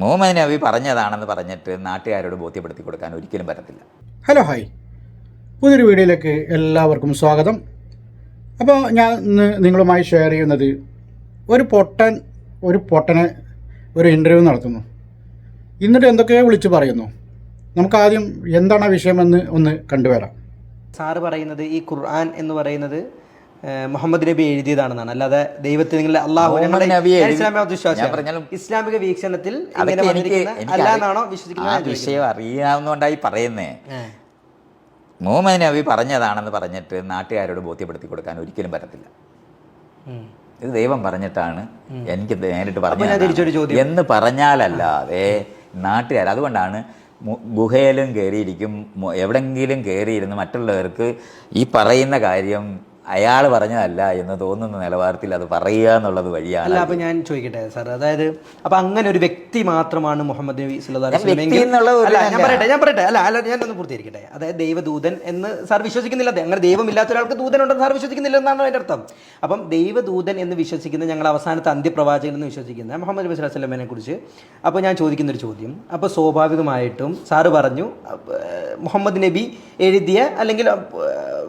മുഹമ്മദ് നബി പറഞ്ഞതാണെന്ന് പറഞ്ഞിട്ട് നാട്ടുകാരോട് ബോധ്യപ്പെടുത്തി കൊടുക്കാൻ ഒരിക്കലും പറ്റത്തില്ല. Hello hi. പുതിയൊരു വീഡിയോയിലേക്ക് എല്ലാവർക്കും സ്വാഗതം. അപ്പോൾ ഞാൻ ഇന്ന് നിങ്ങളുമായി ഷെയർ ചെയ്യുന്നത് ഒരു പൊട്ടൻ ഒരു പൊട്ടനെ ഒരു ഇന്റർവ്യൂ നടത്തുന്നു. എന്നിട്ട് എന്തൊക്കെയോ വിളിച്ച് പറയുന്നു. നമുക്ക് ആദ്യം എന്താണ് ആ വിഷയമെന്ന് ഒന്ന് കണ്ടുവരാം. സാറ് പറയുന്നത് ഈ ഖുർആൻ എന്ന് പറയുന്നത് മുഹമ്മദ് നബി എഴുതിയതാണെന്നാണ്. അല്ലാതെ ദൈവത്തിൽ അള്ളാഹു ഇസ്ലാമിക വീക്ഷണത്തിൽ അല്ലാന്നാണോ വിശ്വസിക്കുന്നത് വിഷയം അറിയാവുന്നതുകൊണ്ടായി പറയുന്നേ. മുഹമ്മദ് നബി പറഞ്ഞതാണെന്ന് പറഞ്ഞിട്ട് നാട്ടുകാരോട് ബോധ്യപ്പെടുത്തി കൊടുക്കാൻ ഒരിക്കലും പറ്റത്തില്ല. ഇത് ദൈവം പറഞ്ഞിട്ടാണ് എനിക്ക് നേരിട്ട് പറഞ്ഞു എന്ന് പറഞ്ഞാലല്ലാതെ നാട്ടുകാർ അതുകൊണ്ടാണ് ഗുഹയിലും കയറിയിരിക്കും എവിടെങ്കിലും കയറിയിരുന്ന് മറ്റുള്ളവർക്ക് ഈ പറയുന്ന കാര്യം അയാൾ പറഞ്ഞതല്ല എന്ന് തോന്നുന്ന നിലവാരത്തിൽ അത് പറയുക എന്നുള്ളത് വഴിയാണ് അല്ല അപ്പൊ ഞാൻ ചോദിക്കട്ടെ സാർ അതായത് അപ്പൊ അങ്ങനെ ഒരു വ്യക്തി മാത്രമാണ് മുഹമ്മദ് നബി ഞാൻ. പറയട്ടെ ഞാൻ പറയട്ടെ. അല്ല അല്ല ഞാൻ ഒന്ന് പൂർത്തീകരിക്കട്ടെ. അതായത് ദൈവദൂതൻ എന്ന് സാർ വിശ്വസിക്കുന്നില്ല. അതെ അങ്ങനെ ദൈവമില്ലാത്ത ഒരാൾക്ക് ദൂതൻ ഉണ്ടെന്ന് സാർ വിശ്വസിക്കുന്നില്ല എന്നാണ് അതിന്റെ അർത്ഥം. അപ്പം ദൈവദൂതൻ എന്ന് വിശ്വസിക്കുന്ന ഞങ്ങൾ അവസാനത്തെ അന്ത്യപ്രവാചകൻ എന്ന് വിശ്വസിക്കുന്ന മുഹമ്മദ് നബി വസല്ലമയെ കുറിച്ച് അപ്പോൾ ഞാൻ ചോദിക്കുന്ന ഒരു ചോദ്യം. അപ്പോൾ സ്വാഭാവികമായിട്ടും സാറ് പറഞ്ഞു മുഹമ്മദ് നബി എഴുതിയ അല്ലെങ്കിൽ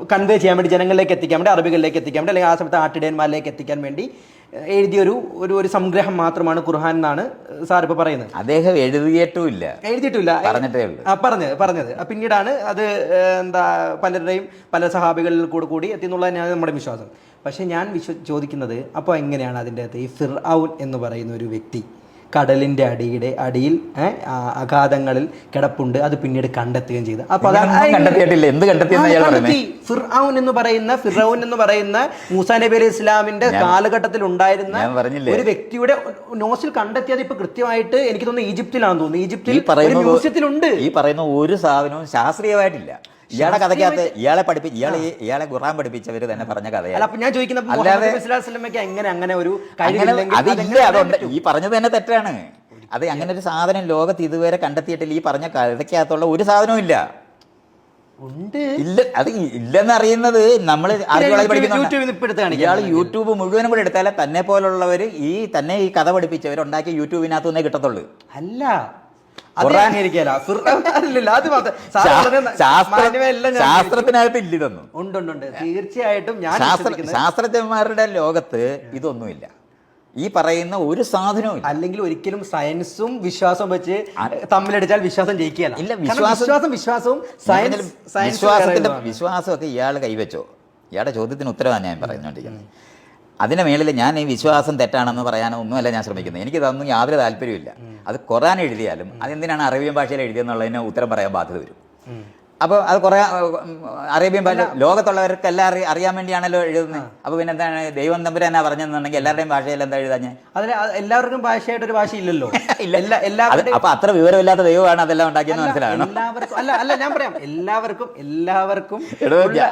കൺവേ ചെയ്യാൻ വേണ്ടി ജനങ്ങളിലേക്ക് എത്തിക്കാൻ വേണ്ടി അറബികളിലേക്ക് എത്തിക്കാൻ വേണ്ടി അല്ലെങ്കിൽ ആ സമയത്ത് ആട്ടിടയന്മാരിലേക്ക് എത്തിക്കാൻ വേണ്ടി എഴുതിയൊരു ഒരു ഒരു സംഗ്രഹം മാത്രമാണ് ഖുർഹാൻ എന്നാണ് സാർ ഇപ്പോൾ പറയുന്നത്. അദ്ദേഹം എഴുതിയിട്ടുമില്ല എഴുതിയിട്ടില്ല. പറഞ്ഞിട്ടേ ഉള്ളൂ. ആ, പറഞ്ഞത് പറഞ്ഞത്. പിന്നീടാണ് അത് എന്താ പലരുടെയും പല സഹാബികളിൽ കൂടെ കൂടി എത്തി എന്നുള്ളത് തന്നെയാണ് നമ്മുടെ വിശ്വാസം. പക്ഷേ ഞാൻ വിശ്വ ചോദിക്കുന്നത് അപ്പോൾ എങ്ങനെയാണ് അതിന്റെ അകത്ത് ഈ ഫിർ ഔൻ എന്ന് പറയുന്ന ഒരു വ്യക്തി കടലിന്റെ അടിയുടെ അടിയിൽ അഗാധങ്ങളിൽ കിടപ്പുണ്ട്. അത് പിന്നീട് കണ്ടെത്തുകയും ചെയ്തു. അപ്പൊ അതാണ് കണ്ടെത്തിയിട്ടില്ല. എന്ത് കണ്ടെത്തി. ഫിർഔൻ എന്ന് പറയുന്ന ഫിറൌൻ എന്ന് പറയുന്ന മൂസാ നബി അലൈഹി ഇസ്ലാമിന്റെ കാലഘട്ടത്തിൽ ഉണ്ടായിരുന്ന ഒരു വ്യക്തിയുടെ നോസിൽ കണ്ടെത്തിയത് ഇപ്പൊ കൃത്യമായിട്ട് എനിക്ക് തോന്നുന്നു ഈജിപ്തിലാണെന്ന് തോന്നുന്നു. ഈജിപ്തിൽ മ്യൂസിയത്തിലുണ്ട്. ഈ പറയുന്ന ഒരു സാധനവും ശാസ്ത്രീയമായിട്ടില്ല. ഇയാളെ കഥയ്ക്കകത്ത് ഇയാളെ പഠിപ്പി ഇയാളെ ഇയാളെ ഖുറാൻ പഠിപ്പിച്ചവര് തന്നെ പറഞ്ഞ കഥയാണ് അപ്പൊ ഞാൻ എങ്ങനെ അങ്ങനെ ഒരു അതില്ല അതുണ്ട് ഈ പറഞ്ഞത് തന്നെ തെറ്റാണ്. അത് അങ്ങനെ ഒരു സാധനം ലോകത്ത് ഇതുവരെ കണ്ടെത്തിയിട്ടില്ല. ഈ പറഞ്ഞ കഥയ്ക്കകത്തുള്ള ഒരു സാധനവും ഇല്ല. ഉണ്ട്. ഇല്ല അത് ഇല്ലെന്ന് അറിയുന്നത് നമ്മൾ. ഇയാൾ യൂട്യൂബ് മുഴുവനും കൂടെ എടുത്താലേ തന്നെ പോലുള്ളവർ ഈ തന്നെ ഈ കഥ പഠിപ്പിച്ചവർ ഉണ്ടാക്കിയ യൂട്യൂബിനകത്തു നിന്നേ കിട്ടത്തുള്ളൂ. അല്ല. ശാസ്ത്രത്തിനകത്ത് ഇല്ല ഇതൊന്നും ഉണ്ട് ഉണ്ട് ഉണ്ട്. തീർച്ചയായിട്ടും ഞാൻ ശാസ്ത്ര ശാസ്ത്രജ്ഞന്മാരുടെ ലോകത്ത് ഇതൊന്നുമില്ല. ഈ പറയുന്ന ഒരു സാധനവും അല്ലെങ്കിൽ ഒരിക്കലും സയൻസും വിശ്വാസവും വെച്ച് തമ്മിലടിച്ചാൽ വിശ്വാസം ജയിക്കുകയല്ല. ഇല്ല, വിശ്വാസം- വിശ്വാസം വിശ്വാസവും സയൻസ് വിശ്വാസത്തിന്റെ വിശ്വാസമൊക്കെ ഇയാൾ കൈവച്ചോ? ഇയാളുടെ ചോദ്യത്തിന് ഉത്തരവാണ് ഞാൻ പറഞ്ഞുകൊണ്ടിരിക്കുന്നത് അതിന്റെ മേളിൽ ഞാൻ ഈ വിശ്വാസം തെറ്റാണെന്ന് പറയാനോ ഒന്നുമല്ല ഞാൻ ശ്രമിക്കുന്നത്. എനിക്ക് ഇതൊന്നും യാതൊരു താല്പര്യമില്ല അത് ഖുറാൻ എഴുതിയാലും അതെന്തിനാണ് അറേബ്യൻ ഭാഷയിൽ എഴുതിയെന്നുള്ളതിന് ഉത്തരം പറയാൻ ബാധ്യത വരും. അപ്പോൾ അത് കുറേ അറേബ്യൻ ഭാഷ ലോകത്തുള്ളവർക്കെല്ലാം അറി അറിയാൻ വേണ്ടിയാണല്ലോ എഴുതുന്നത് അപ്പോൾ പിന്നെ എന്താണ് ദൈവം തമ്പുരാനാ പറഞ്ഞെന്നുണ്ടെങ്കിൽ എല്ലാവരുടെയും ഭാഷയിൽ എന്താ എഴുതാഞ്ഞ്? അതിൽ എല്ലാവർക്കും ഭാഷയായിട്ട് ഒരു ഭാഷ ഇല്ലല്ലോ ഇല്ല എല്ലാ അപ്പൊ അത്ര വിവരമില്ലാത്ത ദൈവമാണ് അതെല്ലാം ഉണ്ടാക്കിയെന്ന് മനസ്സിലാകണം. എല്ലാവർക്കും അല്ല അല്ല ഞാൻ പറയാം. എല്ലാവർക്കും എല്ലാവർക്കും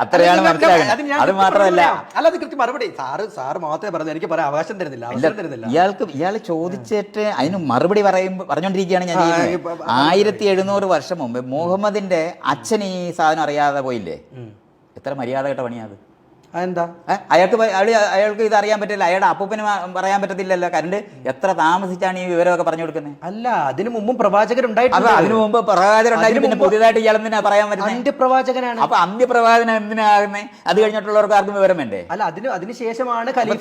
അത്രയാണ് അത് മനസ്സിലാകുന്നത്. മാത്രമല്ല. അല്ല അത് കൃത്യം മറുപടി. സാറ് സാറ് മാത്രമേ പറഞ്ഞു എനിക്ക് പറയാൻ അവകാശം തരുന്നില്ല. അവസരം തരുന്നില്ല. ഇയാൾക്ക് ഇയാൾ ചോദിച്ചിട്ട് അതിന് മറുപടി പറയുമ്പോൾ പറഞ്ഞുകൊണ്ടിരിക്കുകയാണ് ഞാൻ ആയിരത്തി എഴുന്നൂറ് വർഷം മുമ്പ് മുഹമ്മദിന്റെ അച്ഛൻ ഈ സാധനം അറിയാതെ പോയില്ലേ? എത്ര മര്യാദ കേട്ട പണിയാത് അതെന്താ? അയാൾക്ക് അയാൾക്ക് ഇത് അറിയാൻ പറ്റില്ല. അയാളുടെ അപ്പൂപ്പന് പറയാൻ പറ്റത്തില്ലല്ലോ. കരണ്ട് എത്ര താമസിച്ചാണ് ഈ വിവരമൊക്കെ പറഞ്ഞു കൊടുക്കുന്നത്? അല്ല അതിനു മുമ്പും പ്രവാചകരുണ്ടായിട്ടുണ്ട്. അതിനു മുമ്പ് അതിനു പിന്നെ പുതിയതായിട്ട് ഇയാൾ എന്തിനാ പറയാൻ പറ്റുന്നത് അന്ത്യപ്രവാചകനാണ്. അപ്പൊ അന്ത്യപ്രവാചകൻ എന്തിനാകുന്നത് അത് കഴിഞ്ഞിട്ടുള്ളവർക്ക് ആർക്കും വിവരം വേണ്ടേ അല്ല അതിന് അതിനുശേഷമാണ് തന്നെ.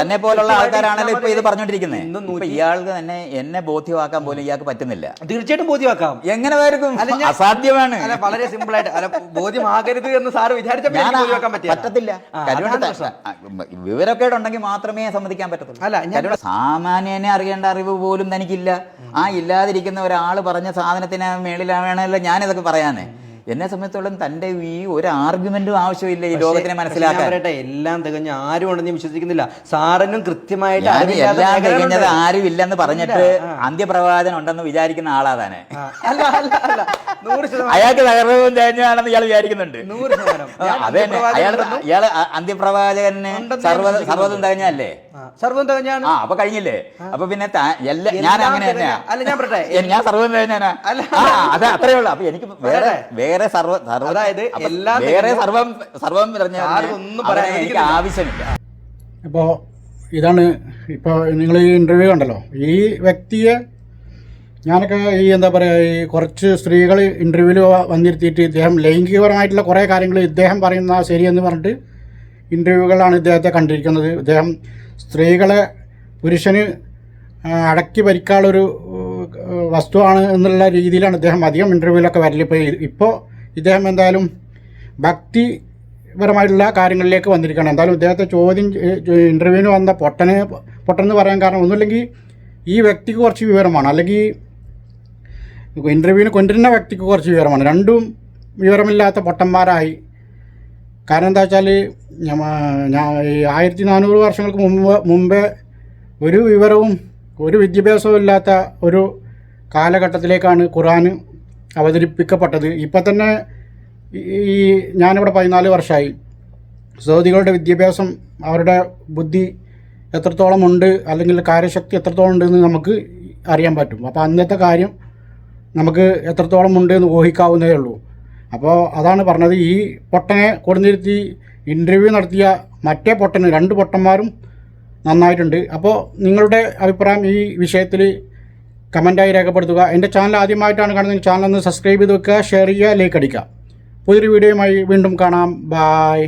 തന്നെ പോലുള്ള ആൾക്കാരാണല്ലോ ഇപ്പൊ ഇത് പറഞ്ഞോണ്ടിരിക്കുന്നത് ഇയാൾക്ക് തന്നെ എന്നെ ബോധ്യമാക്കാൻ പോലും ഇയാൾക്ക് പറ്റുന്നില്ല. തീർച്ചയായിട്ടും ബോധ്യമാക്കാം. എങ്ങനെ വരും അസാധ്യമാണ്. വളരെ സിമ്പിൾ ആയിട്ട്. ബോധ്യമാകരുത് എന്ന് സാറ് വിചാരിച്ചാൽ പറ്റത്തില്ല. വിവരക്കേട് ഉണ്ടെങ്കിൽ മാത്രമേ സമ്മതിക്കാൻ പറ്റത്തുള്ളൂ. അല്ല, സാമാന്യനെ അറിയേണ്ട അറിവ് പോലും തനിക്കില്ല. ആ ഇല്ലാതിരിക്കുന്ന ഒരാൾ പറഞ്ഞ സാധനത്തിന് മേളിലാണല്ലോ ഞാനിതൊക്കെ പറയാനേ. എന്നെ സംബന്ധിച്ചോളം തന്റെ ഈ ഒരു ആർഗ്യുമെന്റും ആവശ്യമില്ല ഈ ലോകത്തിനെ മനസ്സിലാക്കാൻ. എല്ലാം തികഞ്ഞ ആരും ഉണ്ടെന്ന് വിശ്വസിക്കുന്നില്ല. സാറിനും കൃത്യമായിട്ട് എല്ലാം തികഞ്ഞത് ആരും ഇല്ലെന്ന് പറഞ്ഞിട്ട് അന്ത്യപ്രവാചനം ഉണ്ടെന്ന് വിചാരിക്കുന്ന ആളാ തന്നെ ആ, അല്ല അല്ല അല്ല. നൂറ് അയാൾക്ക് തകർന്നതും തേഞ്ഞാണെന്ന് ഇയാൾ വിചാരിക്കുന്നുണ്ട്. അതെ അയാൾ ഇയാൾ അന്ത്യപ്രവാചകന് സർവ സർവതും തികഞ്ഞല്ലേ സർവം തികഞ്ഞാണ് ആ അപ്പൊ കഴിഞ്ഞില്ലേ? അപ്പൊ പിന്നെ ഞാൻ അങ്ങനെ തികഞ്ഞ- തന്നെയാ അല്ല, ഞാൻ പറട്ടെ ഞാൻ സർവം തന്നെയാ അല്ല. അതെ അത് അത്രേ ഉള്ളൂ. അപ്പൊ എനിക്ക് വേറെ. വേറെ സർവ അതായത് എല്ലാ വേറെ സർവം സർവം പറയാൻ എനിക്ക് ആവശ്യമില്ല. അപ്പോൾ ഇതാണ് ഇപ്പോൾ നിങ്ങൾ ഈ ഇന്റർവ്യൂ കണ്ടല്ലോ. ഈ വ്യക്തിയെ ഞാനൊക്കെ ഈ എന്താ പറയുക ഈ കുറച്ച് സ്ത്രീകൾ ഇന്റർവ്യൂവിൽ വന്നിരുത്തിയിട്ട് ഇദ്ദേഹം ലൈംഗികപരമായിട്ടുള്ള കുറേ കാര്യങ്ങൾ ഇദ്ദേഹം പറയുന്ന ശരിയെന്ന് പറഞ്ഞിട്ട് ഇന്റർവ്യൂകളാണ് ഇദ്ദേഹത്തെ കണ്ടിരിക്കുന്നത്. ഇദ്ദേഹം സ്ത്രീകളെ പുരുഷന് അടക്കി ഭരിക്കാനുള്ളൊരു വസ്തുവാണ് എന്നുള്ള രീതിയിലാണ് ഇദ്ദേഹം അധികം ഇന്റർവ്യൂവിലൊക്കെ വരൽ ഇപ്പോൾ ഇപ്പോൾ ഇദ്ദേഹം എന്തായാലും ഭക്തിപരമായിട്ടുള്ള കാര്യങ്ങളിലേക്ക് വന്നിരിക്കുകയാണ്. എന്തായാലും ഇദ്ദേഹത്തെ ചോദ്യം ഇന്റർവ്യൂവിന് വന്ന പൊട്ടന് പൊട്ടെന്ന് പറയാൻ കാരണം ഒന്നുമില്ലെങ്കിൽ ഈ വ്യക്തിക്ക് കുറച്ച് വിവരമാണ്. അല്ലെങ്കിൽ ഇന്റർവ്യൂവിന് കൊണ്ടുവരുന്ന വ്യക്തിക്ക് കുറച്ച് വിവരമാണ്. രണ്ടും വിവരമില്ലാത്ത പൊട്ടന്മാരായി. കാരണം എന്താ വെച്ചാൽ ഞാൻ ആയിരത്തി നാനൂറ് വർഷങ്ങൾക്ക് മുമ്പ് മുമ്പേ ഒരു വിവരവും ഒരു വിദ്യാഭ്യാസവും ഇല്ലാത്ത ഒരു കാലഘട്ടത്തിലേക്കാണ് ഖുർആൻ അവതരിപ്പിക്കപ്പെട്ടത്. ഇപ്പം തന്നെ ഈ- ഞാനിവിടെ പതിനാല് വർഷമായി. സൗദികളുടെ വിദ്യാഭ്യാസം അവരുടെ ബുദ്ധി എത്രത്തോളം ഉണ്ട് അല്ലെങ്കിൽ കാര്യശക്തി എത്രത്തോളം ഉണ്ടെന്ന് നമുക്ക് അറിയാൻ പറ്റും. അപ്പോൾ അന്നത്തെ കാര്യം നമുക്ക് എത്രത്തോളം ഉണ്ട് എന്ന് ഊഹിക്കാവുന്നതേ ഉള്ളൂ. അപ്പോൾ അതാണ് പറഞ്ഞത് ഈ പൊട്ടനെ കൊടുന്നിരുത്തി ഇന്റർവ്യൂ നടത്തിയ മറ്റേ പൊട്ടന് രണ്ട് പൊട്ടന്മാരും നന്നായിട്ടുണ്ട്. അപ്പോൾ നിങ്ങളുടെ അഭിപ്രായം ഈ വിഷയത്തിൽ കമന്റായി രേഖപ്പെടുത്തുക. എന്റെ ചാനൽ ആദ്യമായിട്ടാണ് കാണുന്നത് ചാനൽ ഒന്ന് സബ്സ്ക്രൈബ് ചെയ്ത് വെക്കുക ഷെയർ ചെയ്യുക ലൈക്ക് അടിക്കുക. പുതിയൊരു വീഡിയോയുമായി വീണ്ടും കാണാം. ബായ്